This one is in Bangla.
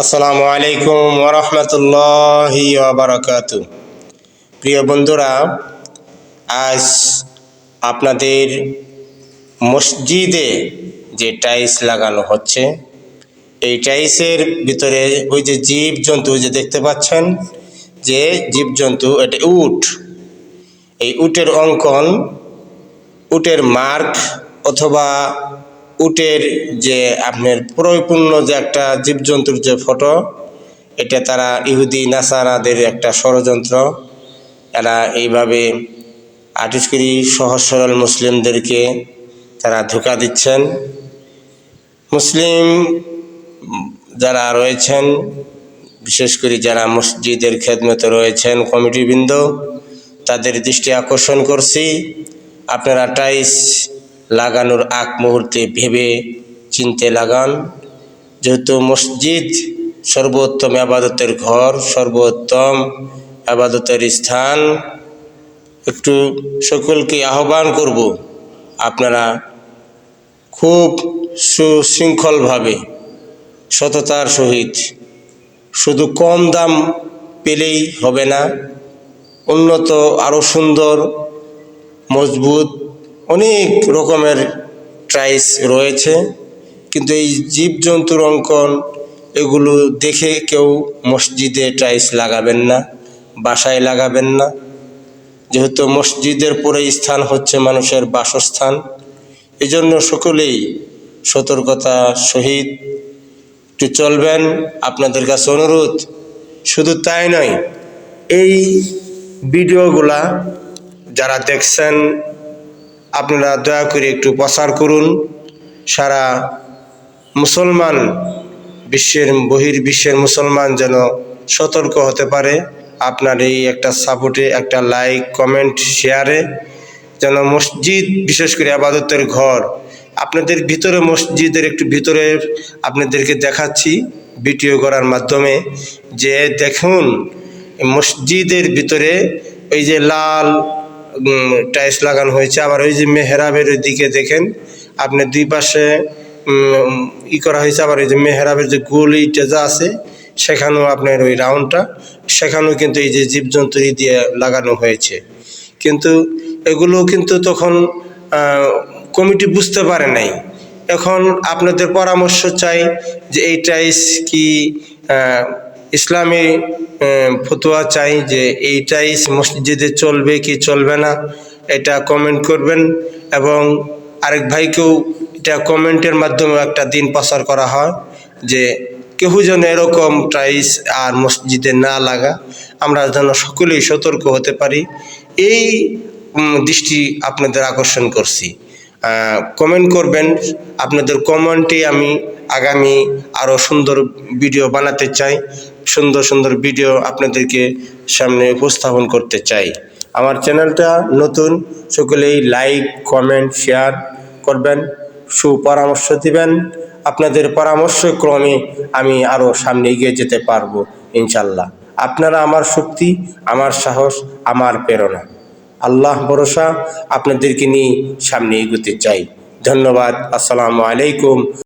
আসসালামু আলাইকুম ওরহমতুল্লাহি বারাকাত প্রিয় বন্ধুরা, আজ আপনাদের মসজিদে যে টাইলস লাগানো হচ্ছে, এই টাইলসের ভিতরে ওই যে জীবজন্তু যে দেখতে পাচ্ছেন, যে জীবজন্তু, এটা উট। এই উটের অঙ্কন, উটের মার্ক অথবা উটের যে আপনার পরিপূর্ণ যে একটা জীবজন্তুর যে ফটো, এটা তারা ইহুদি নাসারাদের একটা ষড়যন্ত্র। এরা এইভাবে আর্টিস্ট করি সহজ সরল মুসলিমদেরকে তারা ধোকা দিচ্ছেন। মুসলিম যারা রয়েছেন, বিশেষ করে যারা মসজিদের খেদমতে রয়েছেন, কমিটিবৃন্দ, তাদের দৃষ্টি আকর্ষণ করছি। আপনারা টাইস লাগানোর আগ মুহূর্তে ভেবে চিনতে লাগান। যেহেতু মসজিদ সর্বোত্তম আবাদতের ঘর, সর্বোত্তম আবাদতের স্থান, একটু সকলকে আহ্বান করব, আপনারা খুব সুশৃঙ্খলভাবে সততার সহিত শুধু কম দাম পেলেই হবে না, উন্নত আরও সুন্দর, মজবুত অনেক রকমের ট্রাইস রয়েছে, কিন্তু এই জীবজন্তুর অঙ্কন, এগুলো দেখে কেউ মসজিদে টাইস লাগাবেন না, বাসায় লাগাবেন না। যেহেতু মসজিদের পরে স্থান হচ্ছে মানুষের বাসস্থান, এজন্য সকলেই সতর্কতা সহিত একটু চলবেন। আপনাদের কাছে অনুরোধ, শুধু তাই নয়, এই ভিডিওগুলা যারা দেখছেন আপনারা দয়া করে একটু প্রচার করুন। সারা মুসলমান বিশ্বের বহির বিশ্বের মুসলমান যেন সতর্ক হতে পারে। আপনার এই একটা সাপোর্টে একটা লাইক কমেন্ট শেয়ারে যেন মসজিদ, বিশেষ করে আবাদতের ঘর, আপনাদের ভিতরে মসজিদের একটু ভিতরে আপনাদেরকে দেখাচ্ছি ভিডিও করার মাধ্যমে যে দেখুন, মসজিদের ভিতরে ওই যে লাল টাইলস লাগানো হয়েছে। আবার ওই যে মেহরাবের দিকে দেখেন, আপনি দুই পাশে ই করা হয়েছে, আবার ওই যে মেহরাবের যে গোল ইটা যা আছে, সেখানেও আপনার ওই রাউন্ডটা, সেখানেও কিন্তু এই যে জীবজন্তু দিয়ে লাগানো হয়েছে। কিন্তু এগুলো কিন্তু তখন কমিটি বুঝতে পারে নাই। এখন আপনাদের পরামর্শ চাই যে এই টাইস কি ইসলামী ফতোয়া চাই যে এই টাইস মসজিদে চলবে কি চলবে না, এটা কমেন্ট করবেন এবং আরেক ভাইকেও এটা কমেন্টের মাধ্যমে একটা দিন প্রচার করা হয় যে কেউ যেন এরকম টাইস আর মসজিদে না লাগা, আমরা যেন সকলেই সতর্ক হতে পারি। এই দৃষ্টি আপনাদের আকর্ষণ করছি। কমেন্ট করবেন। আপনাদের কমেন্টে আমি আগামী আরও সুন্দর ভিডিও বানাতে চাই, সুন্দর সুন্দর ভিডিও আপনাদেরকে সামনে উপস্থাপন করতে চাই। আমার চ্যানেলটা নতুন, সকলেই লাইক কমেন্ট শেয়ার করবেন, সুপরামর্শ দিবেন। আপনাদের পরামর্শ ক্রমে আমি আরও সামনে এগিয়ে যেতে পারব, ইনশাল্লাহ। আপনারা আমার শক্তি, আমার সাহস, আমার প্রেরণা। আল্লাহ ভরসা আপনাদেরকে নিয়ে সামনে এগোতে চাই। ধন্যবাদ। আসসালামু আলাইকুম।